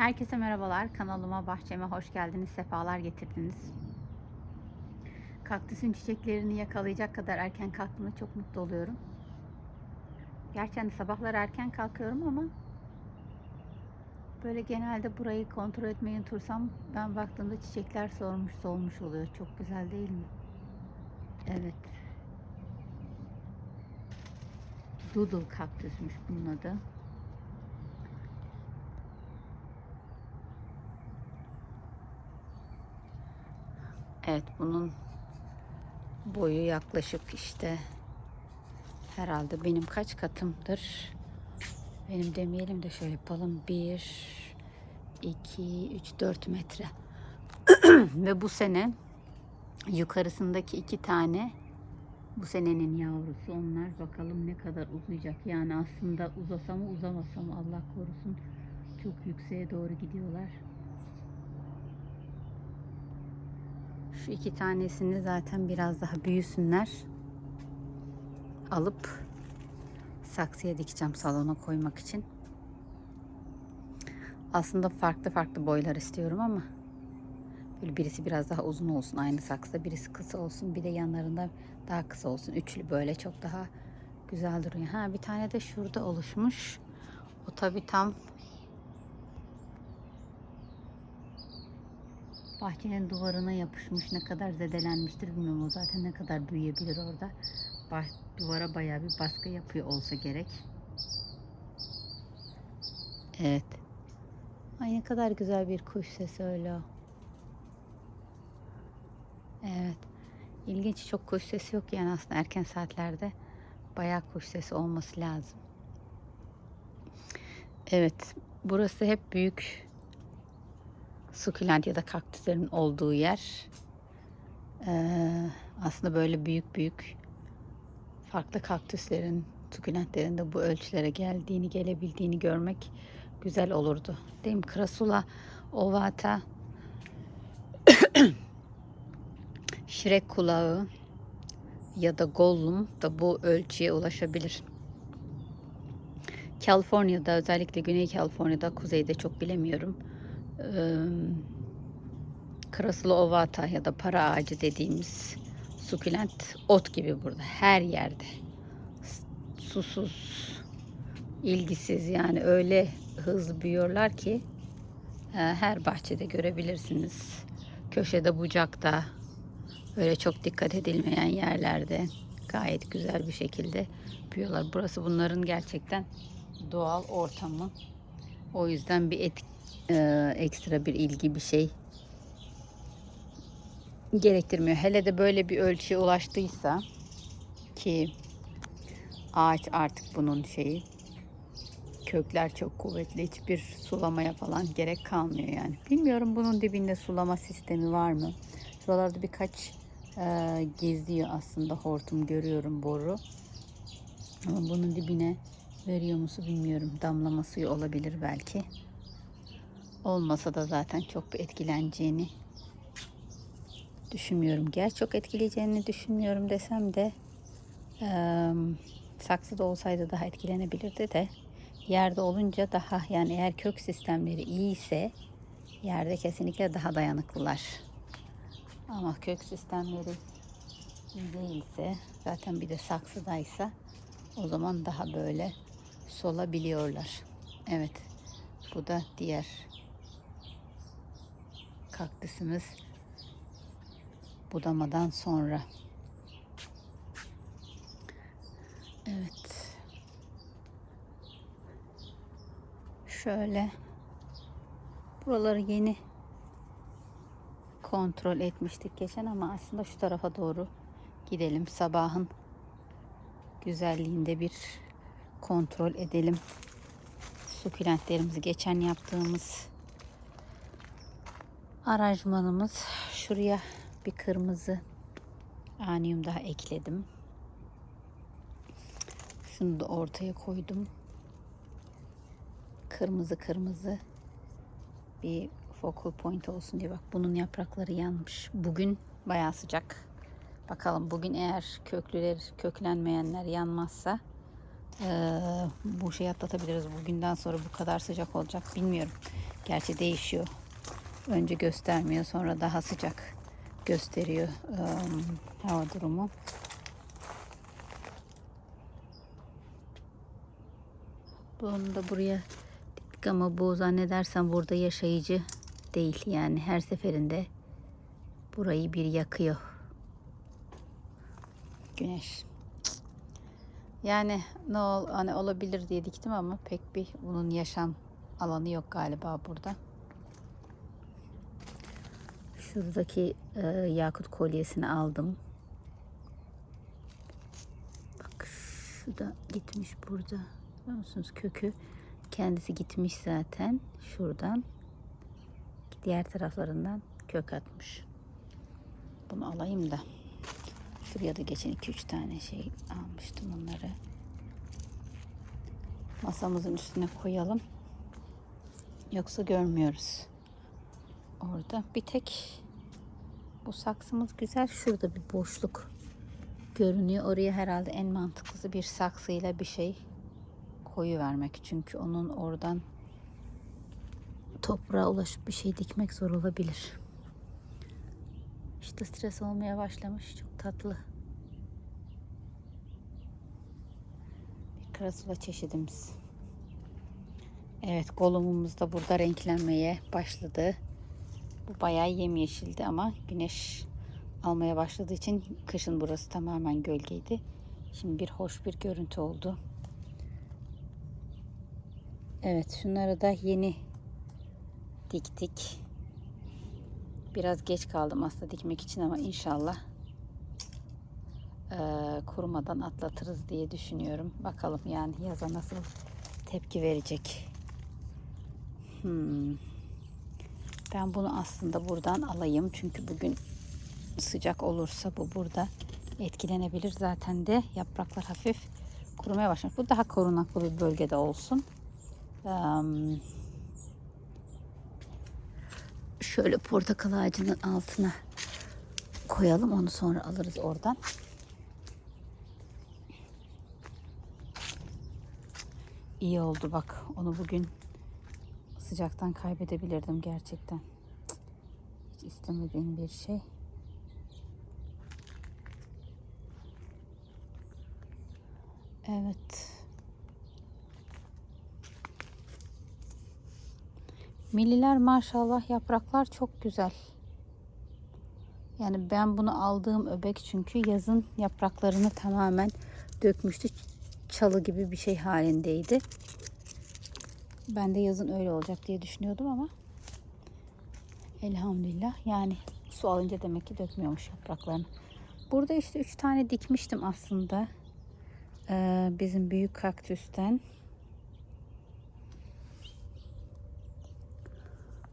Herkese merhabalar. Kanalıma, bahçeme hoş geldiniz. Sefalar getirdiniz. Kaktüsün çiçeklerini yakalayacak kadar erken kalktığımda çok mutlu oluyorum. Gerçi hani sabahlar erken kalkıyorum ama böyle genelde burayı kontrol etmeyi unutursam ben baktığımda çiçekler solmuş solmuş oluyor. Çok güzel değil mi? Evet. Doodle kaktüsmüş bunun adı. Evet bunun boyu yaklaşık işte herhalde benim kaç katımdır? Benim demeyelim de şöyle yapalım. 1, 2, 3, 4 metre. Ve bu sene yukarısındaki iki tane bu senenin yavrusu onlar bakalım ne kadar uzayacak. Yani aslında uzasa mı uzamasa mı Allah korusun. Çok yükseğe doğru gidiyorlar. Şu iki tanesini zaten biraz daha büyüsünler. Alıp saksıya dikeceğim salona koymak için. Aslında farklı farklı boylar istiyorum ama böyle birisi biraz daha uzun olsun aynı saksıda birisi kısa olsun bir de yanlarında daha kısa olsun üçlü böyle çok daha güzel duruyor. Ha bir tane de şurada oluşmuş. O tabi tam bahçenin duvarına yapışmış ne kadar zedelenmiştir bilmiyorum. O zaten ne kadar büyüyebilir orada. Bah duvara bayağı bir baskı yapıyor olsa gerek. Evet. Ay ne kadar güzel bir kuş sesi öyle. O evet. İlginç çok kuş sesi yok yani aslında erken saatlerde. Bayağı kuş sesi olması lazım. Evet. Burası hep büyük sukulent ya da kaktüslerin olduğu yer. Ee, aslında böyle büyük büyük farklı kaktüslerin, sukulentlerin de bu ölçülere geldiğini, gelebildiğini görmek güzel olurdu. Değil mi? Krasula ovata şirek kulağı ya da gollum da bu ölçüye ulaşabilir. Kaliforniya'da özellikle Güney Kaliforniya'da kuzeyde çok bilemiyorum Krasılı ovata ya da para ağacı dediğimiz sukulent ot gibi burada her yerde. Susuz ilgisiz yani öyle hızlı büyüyorlar ki her bahçede görebilirsiniz. Köşede bucakta öyle çok dikkat edilmeyen yerlerde gayet güzel bir şekilde büyüyorlar. Burası bunların gerçekten doğal ortamı o yüzden bir etki e, ekstra bir ilgi bir şey gerektirmiyor. Hele de böyle bir ölçüye ulaştıysa ki ağaç artık bunun şeyi kökler çok kuvvetli. Hiçbir sulamaya falan gerek kalmıyor yani. Bilmiyorum bunun dibinde sulama sistemi var mı? Şuralarda birkaç e, geziyor aslında hortum görüyorum boru. Ama bunun dibine veriyor musu bilmiyorum. Damlama suyu olabilir belki olmasa da zaten çok bir etkileneceğini düşünmüyorum. Gerçi çok etkileyeceğini düşünmüyorum desem de e, saksıda olsaydı daha etkilenebilirdi de yerde olunca daha yani eğer kök sistemleri iyi ise yerde kesinlikle daha dayanıklılar. Ama kök sistemleri değilse zaten bir de saksıdaysa o zaman daha böyle solabiliyorlar. Evet. Bu da diğer kaktüsümüz budamadan sonra. Evet. Şöyle buraları yeni kontrol etmiştik geçen ama aslında şu tarafa doğru gidelim. Sabahın güzelliğinde bir kontrol edelim. Sukulentlerimizi geçen yaptığımız aranjmanımız şuraya bir kırmızı anium daha ekledim. Şunu da ortaya koydum. Kırmızı kırmızı bir focal point olsun diye bak bunun yaprakları yanmış. Bugün bayağı sıcak. Bakalım bugün eğer köklüler köklenmeyenler yanmazsa e, bu şeyi atlatabiliriz. Bugünden sonra bu kadar sıcak olacak bilmiyorum. Gerçi değişiyor. Önce göstermiyor sonra daha sıcak gösteriyor ım, hava durumu. Bunu da buraya diktik ama bu zannedersem burada yaşayıcı değil. Yani her seferinde burayı bir yakıyor. Güneş. Yani ne ol, hani olabilir diye diktim ama pek bir bunun yaşam alanı yok galiba burada. Şuradaki e, yakut kolyesini aldım. Bak şu da gitmiş burada. Görüyor musunuz? Kökü kendisi gitmiş zaten. Şuradan diğer taraflarından kök atmış. Bunu alayım da. Şuraya da geçen 2-3 tane şey almıştım onları. Masamızın üstüne koyalım. Yoksa görmüyoruz. Orada bir tek bu saksımız güzel. Şurada bir boşluk görünüyor. Oraya herhalde en mantıklısı bir saksıyla bir şey koyu vermek. Çünkü onun oradan toprağa ulaşıp bir şey dikmek zor olabilir. İşte stres olmaya başlamış. Çok tatlı. Bir karasula çeşidimiz. Evet golumumuz da burada renklenmeye başladı. Bu bayağı yemyeşildi ama güneş almaya başladığı için kışın burası tamamen gölgeydi. Şimdi bir hoş bir görüntü oldu. Evet şunları da yeni diktik. Biraz geç kaldım aslında dikmek için ama inşallah eee, kurumadan atlatırız diye düşünüyorum. Bakalım yani yaza nasıl tepki verecek. Hmm. Ben bunu aslında buradan alayım. Çünkü bugün sıcak olursa bu burada etkilenebilir. Zaten de yapraklar hafif kurumaya başlamış. Bu daha korunaklı bir bölgede olsun. Eee, şöyle portakal ağacının altına koyalım. Onu sonra alırız oradan. İyi oldu bak. Onu bugün sıcaktan kaybedebilirdim gerçekten. Hiç istemediğim bir şey. Evet. Milliler maşallah yapraklar çok güzel. Yani ben bunu aldığım öbek çünkü yazın yapraklarını tamamen dökmüştü. Çalı gibi bir şey halindeydi. Ben de yazın öyle olacak diye düşünüyordum ama elhamdülillah yani su alınca demek ki dökmüyormuş yapraklarını. Burada işte üç tane dikmiştim aslında. Ee, bizim büyük kaktüsten.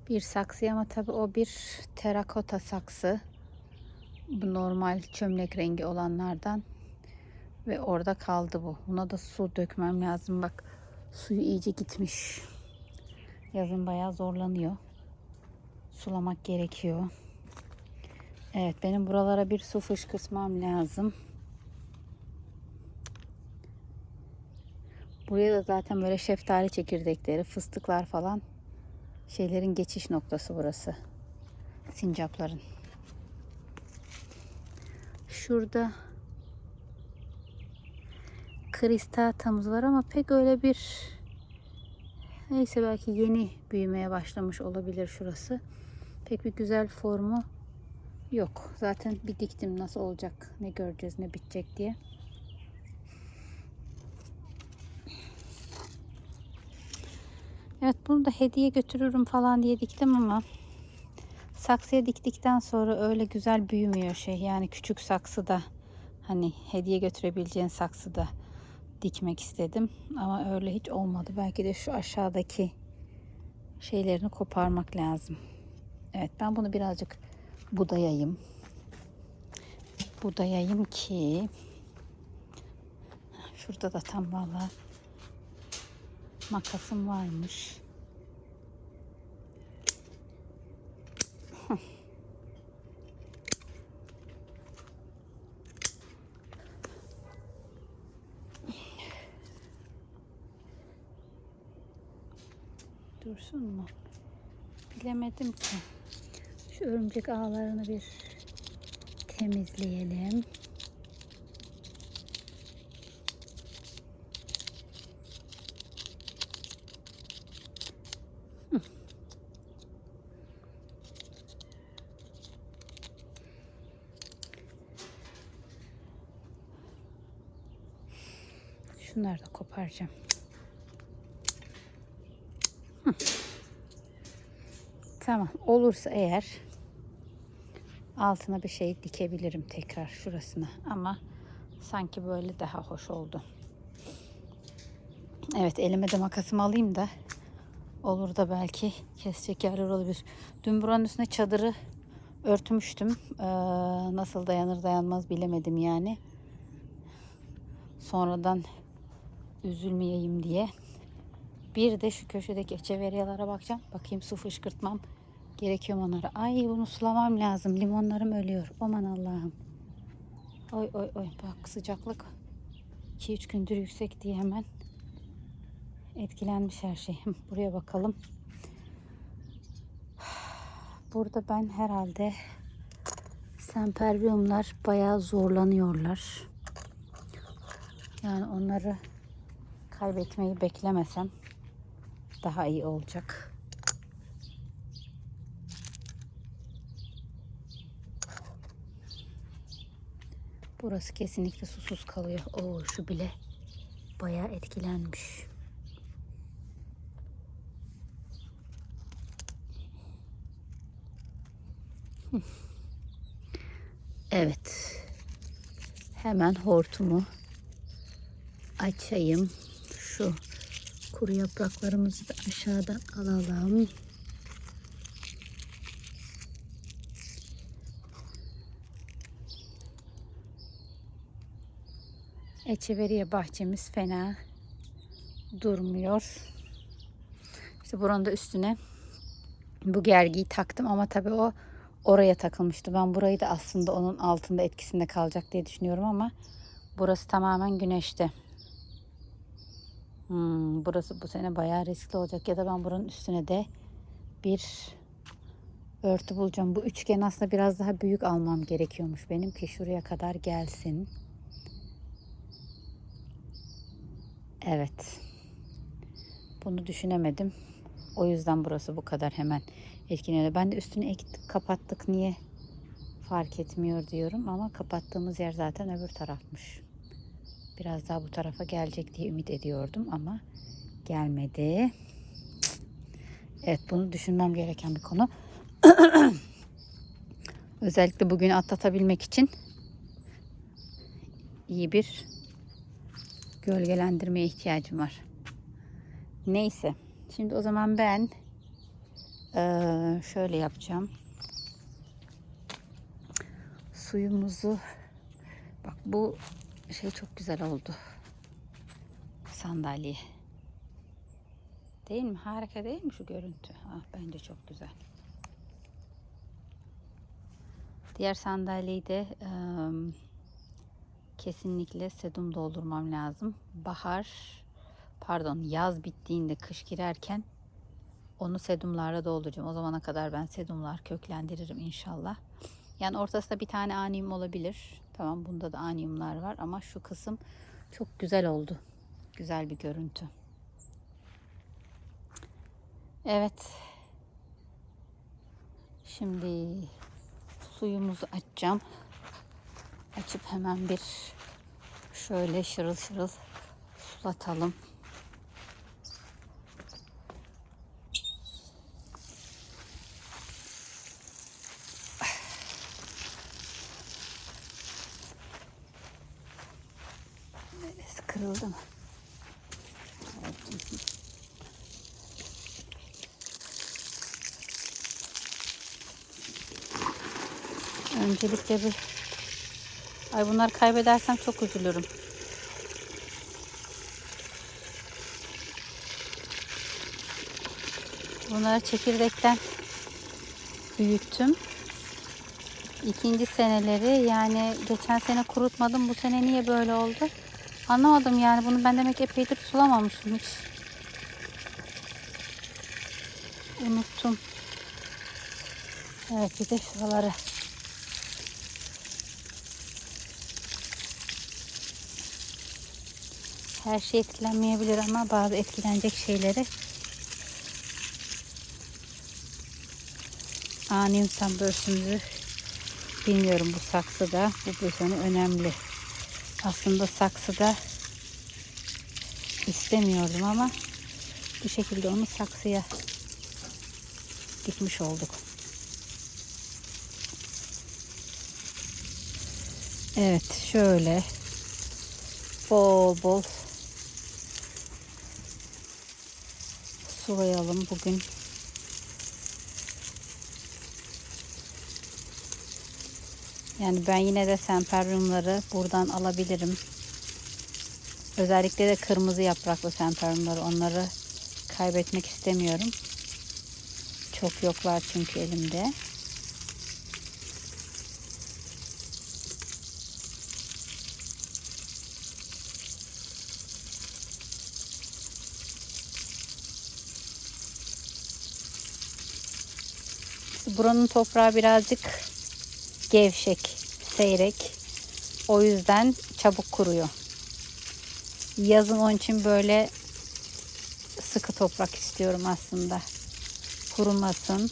Bir saksı ama tabii o bir terakota saksı. Bu normal çömlek rengi olanlardan. Ve orada kaldı bu. Buna da su dökmem lazım. Bak suyu iyice gitmiş. Yazın bayağı zorlanıyor. Sulamak gerekiyor. Evet benim buralara bir su fışkırtmam lazım. Buraya da zaten böyle şeftali çekirdekleri, fıstıklar falan şeylerin geçiş noktası burası. Sincapların. Şurada kristatamız var ama pek öyle bir neyse belki yeni büyümeye başlamış olabilir şurası. Pek bir güzel formu yok. Zaten bir diktim nasıl olacak, ne göreceğiz, ne bitecek diye. Evet bunu da hediye götürürüm falan diye diktim ama saksıya diktikten sonra öyle güzel büyümüyor şey. Yani küçük saksıda hani hediye götürebileceğin saksıda dikmek istedim. Ama öyle hiç olmadı. Belki de şu aşağıdaki şeylerini koparmak lazım. Evet ben bunu birazcık budayayım. Budayayım ki şurada da tam vallahi makasım varmış. Dursun mu? Bilemedim ki. Şu örümcek ağlarını bir temizleyelim. Şunları da koparacağım. Tamam. Olursa eğer altına bir şey dikebilirim tekrar şurasına. Ama sanki böyle daha hoş oldu. Evet elime de makasımı alayım da olur da belki kesecek yerler olabilir. Dün buranın üstüne çadırı örtmüştüm. Ee, nasıl dayanır dayanmaz bilemedim yani. Sonradan üzülmeyeyim diye. Bir de şu köşedeki eçeveriyalara bakacağım. Bakayım su fışkırtmam gerekiyor onlara. Ay bunu sulamam lazım. Limonlarım ölüyor. Aman Allah'ım. Oy oy oy. Bak sıcaklık 2-3 gündür yüksek diye hemen etkilenmiş her şey. Buraya bakalım. Burada ben herhalde semperyumlar bayağı zorlanıyorlar. Yani onları kaybetmeyi beklemesem daha iyi olacak. Burası kesinlikle susuz kalıyor. Oo şu bile bayağı etkilenmiş. Evet. Hemen hortumu açayım. Şu kuru yapraklarımızı da aşağıdan alalım. Eçeveriye bahçemiz fena durmuyor. İşte buranın da üstüne bu gergiyi taktım ama tabii o oraya takılmıştı. Ben burayı da aslında onun altında etkisinde kalacak diye düşünüyorum ama burası tamamen güneşte. Hmm, burası bu sene bayağı riskli olacak ya da ben buranın üstüne de bir örtü bulacağım. Bu üçgen aslında biraz daha büyük almam gerekiyormuş benim ki şuraya kadar gelsin. Evet. Bunu düşünemedim. O yüzden burası bu kadar hemen etkileniyor. Ben de üstünü ek kapattık niye fark etmiyor diyorum ama kapattığımız yer zaten öbür tarafmış. Biraz daha bu tarafa gelecek diye ümit ediyordum ama gelmedi. Evet bunu düşünmem gereken bir konu. Özellikle bugün atlatabilmek için iyi bir gölgelendirmeye ihtiyacım var. Neyse. Şimdi o zaman ben eee, şöyle yapacağım. Suyumuzu bak bu şey çok güzel oldu. Sandalye. Değil mi? Harika değil mi şu görüntü? Ah, bence çok güzel. Diğer sandalyeyi de eee, kesinlikle sedum doldurmam lazım. Bahar pardon yaz bittiğinde kış girerken onu sedumlarla dolduracağım. O zamana kadar ben sedumlar köklendiririm inşallah. Yani ortasında bir tane anyum olabilir. Tamam bunda da anyumlar var ama şu kısım çok güzel oldu. Güzel bir görüntü. Evet. Şimdi suyumuzu açacağım. Açıp hemen bir şöyle şırıl şırıl sulatalım. Neresi kırıldı mı? Öncelikle bir Ay bunları kaybedersem çok üzülürüm. Bunları çekirdekten büyüttüm. İkinci seneleri yani geçen sene kurutmadım. Bu sene niye böyle oldu? Anlamadım yani bunu ben demek epeydir sulamamışım hiç. Unuttum. Evet bir de şuraları. Her şey etkilenmeyebilir ama bazı etkilenecek şeyleri Anium sunburst'ümüzü bilmiyorum bu saksıda. Bu buzonu önemli. Aslında saksıda istemiyordum ama bu şekilde onu saksıya dikmiş olduk. Evet şöyle bol bol sulayalım bugün. Yani ben yine de semperyumları buradan alabilirim. Özellikle de kırmızı yapraklı semperyumları onları kaybetmek istemiyorum. Çok yoklar çünkü elimde. Buranın toprağı birazcık gevşek, seyrek. O yüzden çabuk kuruyor. Yazın onun için böyle sıkı toprak istiyorum aslında. Kurumasın,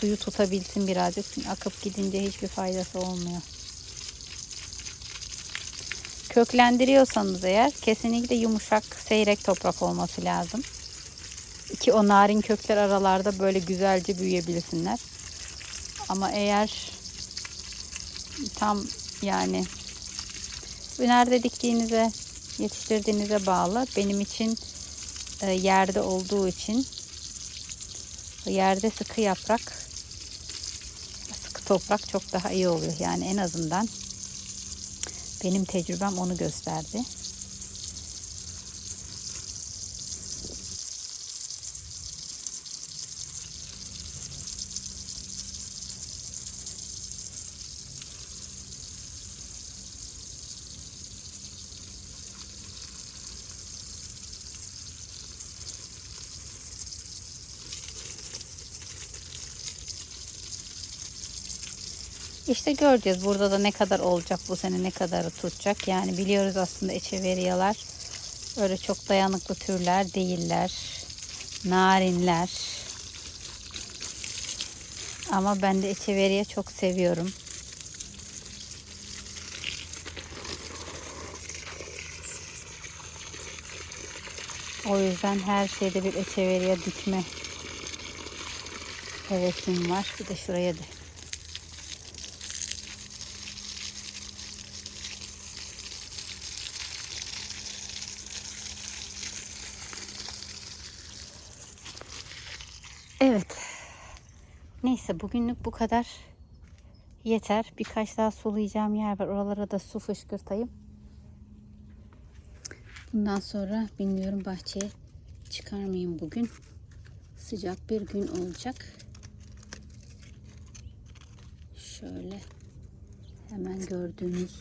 suyu tutabilsin birazcık. Çünkü akıp gidince hiçbir faydası olmuyor. Köklendiriyorsanız eğer kesinlikle yumuşak, seyrek toprak olması lazım. Ki o narin kökler aralarda böyle güzelce büyüyebilsinler. Ama eğer tam yani nerede diktiğinize yetiştirdiğinize bağlı. Benim için e, yerde olduğu için yerde sıkı yaprak sıkı toprak çok daha iyi oluyor. Yani en azından benim tecrübem onu gösterdi. İşte göreceğiz burada da ne kadar olacak bu sene ne kadarı tutacak. Yani biliyoruz aslında eçeveriyalar öyle çok dayanıklı türler değiller. Narinler. Ama ben de eçeveriye çok seviyorum. O yüzden her şeyde bir eçeveriye dikme hevesim var. Bir de şuraya da Evet. Neyse bugünlük bu kadar. Yeter. Birkaç daha sulayacağım yer var. Oralara da su fışkırtayım. Bundan sonra bilmiyorum bahçeye çıkar mıyım bugün. Sıcak bir gün olacak. Şöyle hemen gördüğünüz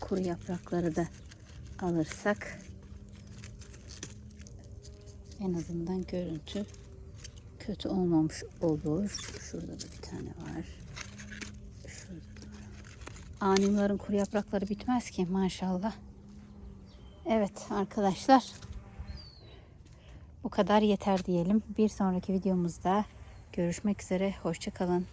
kuru yaprakları da alırsak en azından görüntü kötü olmamış olur. Şurada da bir tane var. Şurada da var. Animların kuru yaprakları bitmez ki maşallah. Evet arkadaşlar. Bu kadar yeter diyelim. Bir sonraki videomuzda görüşmek üzere. Hoşçakalın.